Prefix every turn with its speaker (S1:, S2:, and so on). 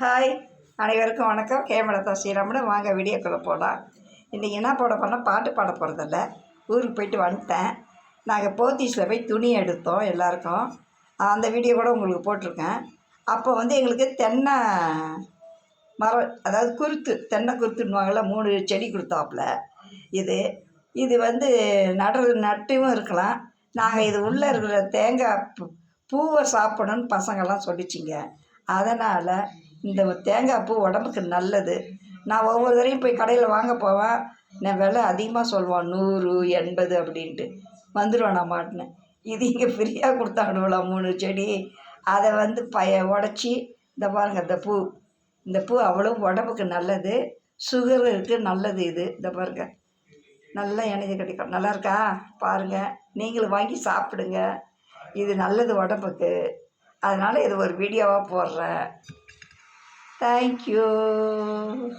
S1: Hi அனைவருக்கும் வணக்கம். கேமரத்தா ஸ்ரீராமனு. வாங்க வீடியோக்குள்ளே போகலாம் இன்றைக்கி என்ன போட போனால் பாட்டு பாட போகிறதில்ல ஊருக்கு போயிட்டு வந்துட்டேன். நாங்கள் போத்தீஸில் போய் துணி எடுத்தோம் எல்லாருக்கும். அந்த வீடியோ கூட உங்களுக்கு போட்டிருக்கேன். அப்போ வந்து எங்களுக்கு தென்னை மரம் அதாவது குருத்து தென்னை குருத்துன்னுவாங்கள்ல மூணு செடி கொடுத்தாப்புல. இது இது வந்து நடுறது நட்டும் இருக்கலாம். நாங்கள் இது உள்ளே இருக்கிற தேங்காய் பூவை சாப்பிடணும்னு பசங்கள்லாம் சொல்லிச்சிங்க. அதனால் இந்த தேங்காய் பூ உடம்புக்கு நல்லது. நான் ஒவ்வொரு தடையும் போய் கடையில் வாங்க போவேன். நான் விலை அதிகமாக சொல்லுவான் நூறு எண்பது அப்படின்ட்டு. வந்துடுவேன் நான் மாட்டினேன் இது இங்கே ஃப்ரீயாக கொடுத்தானுவல மூணு செடி. அதை வந்து பய உடச்சி இந்த பாருங்கள் இந்த பூ. இந்த பூ அவ்வளோ உடம்புக்கு நல்லது. சுகருக்கு நல்லது இது. இந்த பாருங்க. நல்லா எனர்ஜி கிடைக்கும் நல்லா இருக்கா? பாருங்கள் நீங்களும் வாங்கி சாப்பிடுங்க. இது நல்லது உடம்புக்கு. அதனால் இது ஒரு வீடியோவாக போடுறேன். Thank you.